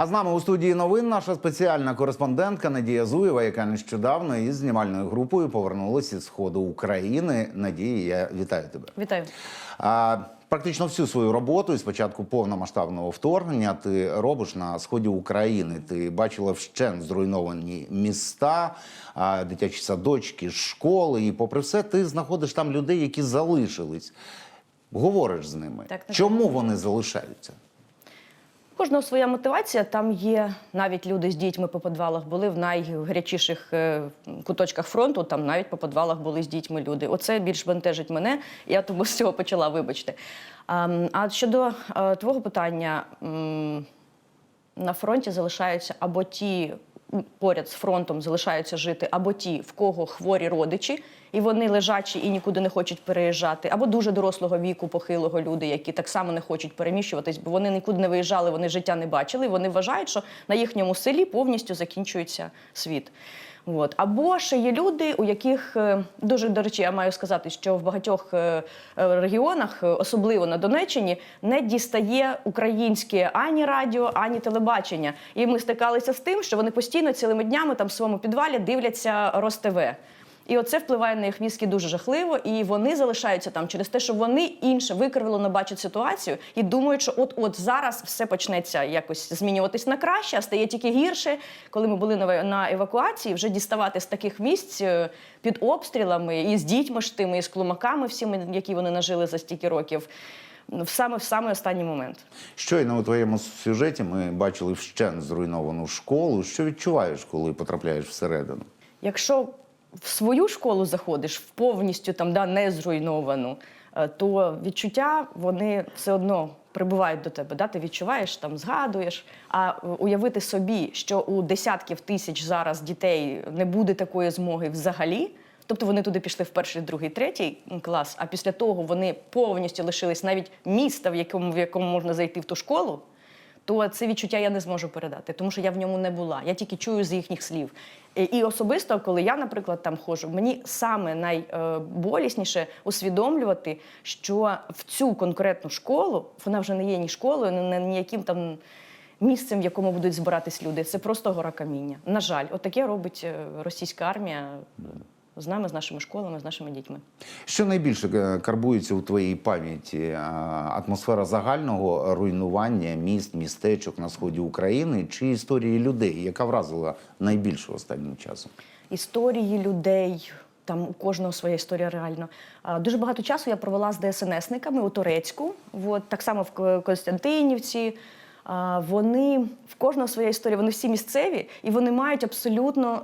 А з нами у студії новин наша спеціальна кореспондентка Надія Зуєва, яка нещодавно із знімальною групою повернулася із сходу України. Надія, я вітаю тебе. Вітаю. А, практично всю свою роботу із початку повномасштабного вторгнення ти робиш на сході України. Ти бачила вщент зруйновані міста, а, дитячі садочки, школи. І попри все, ти знаходиш там людей, які залишились. Говориш з ними. Так, так. Чому вони залишаються? Кожного своя мотивація. Там є навіть люди з дітьми по подвалах були в найгарячіших е, куточках фронту. Там навіть по подвалах були з дітьми люди. Оце більш бентежить мене. Я тому з цього почала, вибачте. А, щодо е, твого питання, на фронті залишаються або ті поряд з фронтом залишаються жити, або ті, в кого хворі родичі, і вони лежачі і нікуди не хочуть переїжджати, або дуже дорослого віку, похилого люди, які так само не хочуть переміщуватись, бо вони нікуди не виїжджали, вони життя не бачили. Вони вважають, що на їхньому селі повністю закінчується світ. От. Або ще є люди, у яких е, дуже до речі, я маю сказати, що в багатьох е, е, регіонах, особливо на Донеччині, не дістає українське ані радіо, ані телебачення. І ми стикалися з тим, що вони постійно цілими днями там в своєму підвалі дивляться Роств. І оце впливає на їх мізки дуже жахливо, і вони залишаються там через те, що вони інше викривлено бачать ситуацію і думають, що от-от зараз все почнеться якось змінюватись на краще, а стає тільки гірше. Коли ми були на евакуації, вже діставати з таких місць е, під обстрілами і з дітьми ж тими, і з клумаками, всіми, які вони нажили за стільки років. В саме в саме останній момент. Щойно у твоєму сюжеті ми бачили вщент зруйновану школу. Що відчуваєш, коли потрапляєш всередину? Якщо в свою школу заходиш, в повністю там да, не зруйновану, е, то відчуття вони все одно прибувають до тебе. Да? Ти відчуваєш, там згадуєш. А уявити собі, що у десятків тисяч зараз дітей не буде такої змоги взагалі. Тобто вони туди пішли в перший, другий, третій клас, а після того вони повністю лишились навіть міста, в якому в якому можна зайти в ту школу то це відчуття я не зможу передати, тому що я в ньому не була. Я тільки чую з їхніх слів. І, особисто, коли я, наприклад, там ходжу, мені саме найболісніше усвідомлювати, що в цю конкретну школу вона вже не є ні школою, ні ніяким там. Місцем, в якому будуть збиратись люди, це просто гора каміння. На жаль, отаке робить е, російська армія з нами, з нашими школами, з нашими дітьми. Що найбільше е, карбується у твоїй пам'яті? Атмосфера загального руйнування міст, містечок на сході України чи історії людей, яка вразила найбільше останнім часом? історії людей. Там у кожного своя історія реально. Дуже багато часу я провела з ДСНСниками у Турецьку, от, так само в К- Костянтинівці. А, Вони в кожного своя історія, вони всі місцеві, і вони мають абсолютно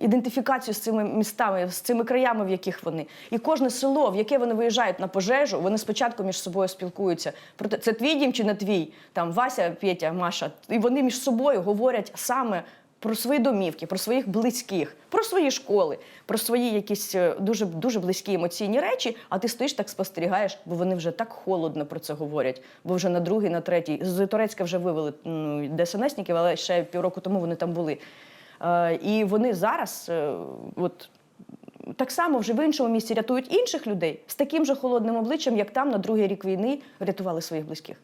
е, ідентифікацію з цими містами, з цими краями, в яких вони. І кожне село, в яке вони виїжджають на пожежу, вони спочатку між собою спілкуються. Проте це твій дім чи не твій? Там Вася, Петя, Маша. І вони між собою говорять саме про свої домівки, про своїх близьких, про свої школи, про свої якісь е, дуже дуже близькі емоційні речі. А ти стоїш так спостерігаєш, бо вони вже так холодно про це говорять. Бо вже на другий, на третій з Турецька вже вивели ну, ДСНСників, але ще півроку тому вони там були. Е, і вони зараз, е, от. Так само вже в іншому місці рятують інших людей з таким же холодним обличчям, як там на другий рік війни рятували своїх близьких.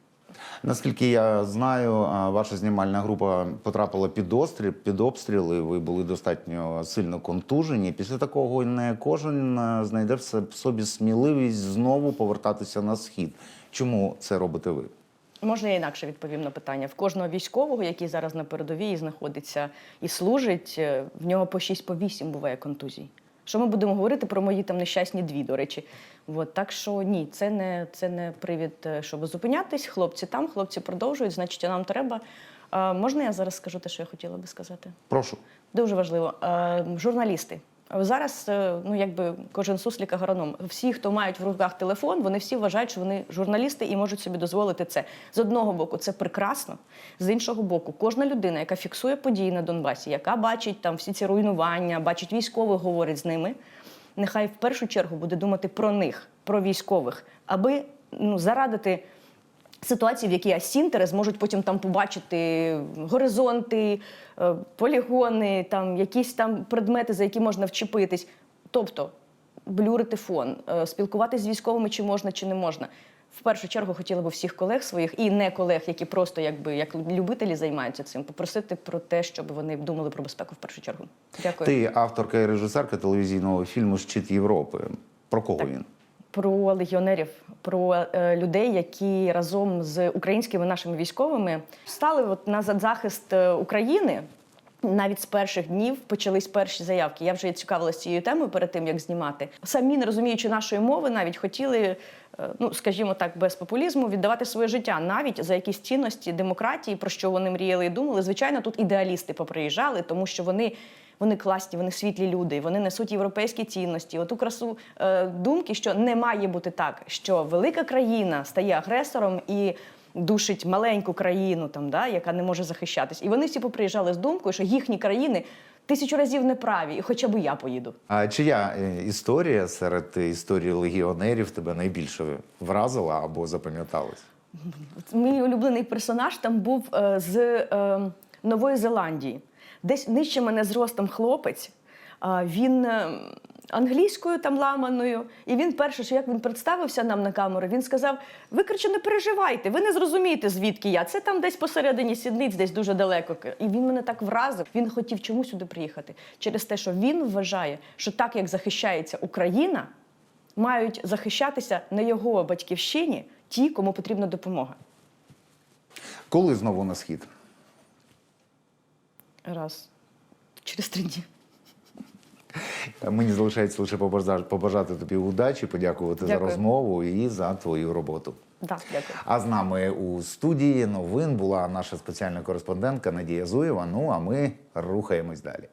Наскільки я знаю, ваша знімальна група потрапила під обстріл, під обстріли. Ви були достатньо сильно контужені. Після такого не кожен знайде в собі сміливість знову повертатися на схід. Чому це робите ви? Можна я інакше відповім на питання. В кожного військового, який зараз на передовій знаходиться і служить, е, в нього по 6 по буває контузій. Що ми будемо говорити про мої там нещасні дві, до речі. От, так що ні, це не, це не привід, е, щоб зупинятись. Хлопці там, хлопці продовжують, значить, нам треба. Е, можна я зараз скажу те, що я хотіла би сказати? Прошу. Дуже важливо. Е, журналісти. Зараз, е, ну якби кожен суслік агроном. Всі, хто мають в руках телефон, вони всі вважають, що вони журналісти і можуть собі дозволити це. З одного боку, це прекрасно. З іншого боку, кожна людина, яка фіксує події на Донбасі, яка бачить там всі ці руйнування, бачить військових, говорить з ними. Нехай в першу чергу буде думати про них, про військових, аби ну, зарадити ситуації, в якій асінтери зможуть потім там побачити горизонти, е, полігони, там якісь там предмети, за які можна вчепитись. Тобто блюрити фон, е, спілкуватися з військовими, чи можна, чи не можна. В першу чергу хотіла б всіх колег своїх і не колег, які просто якби як любителі займаються цим, попросити про те, щоб вони думали про безпеку в першу чергу. Дякую. Ти авторка і режисерка телевізійного фільму Щит Європи. Про кого він? Про легіонерів, про е, людей, які разом з українськими нашими військовими стали от на захист е, України. Навіть з перших днів почались перші заявки. Я вже цікавилася цією темою перед тим, як знімати. Самі, не розуміючи нашої мови, навіть хотіли, ну скажімо так, без популізму віддавати своє життя навіть за якісь цінності демократії, про що вони мріяли і думали. Звичайно, тут ідеалісти поприїжджали, тому що вони. Вони класні, вони світлі люди, вони несуть європейські цінності. Оту красу е, думки, що не має бути так, що велика країна стає агресором і душить маленьку країну, там да, яка не може захищатись. І вони всі поприїжджали з думкою, що їхні країни тисячу разів неправі, і хоча б я поїду. А чия е, історія серед історії легіонерів тебе найбільше вразила або запам'яталась? Мій улюблений персонаж там був е, з е, Нової Зеландії. Десь нижче мене зростом хлопець. А він е, англійською там ламаною. І він перше, що як він представився нам на камеру, він сказав: Ви коротше, не переживайте, ви не зрозумієте, звідки я. Це там десь посередині сідниць, десь дуже далеко. І він мене так вразив. Він хотів чому сюди приїхати через те, що він вважає, що так як захищається Україна, мають захищатися на його батьківщині ті, кому потрібна допомога. Коли знову на схід? Раз. Через три дні. Мені залишається лише побажати тобі удачі, подякувати за розмову і за твою роботу. Так, дякую. А з нами у студії новин була наша спеціальна кореспондентка Надія Зуєва. Ну а ми рухаємось далі.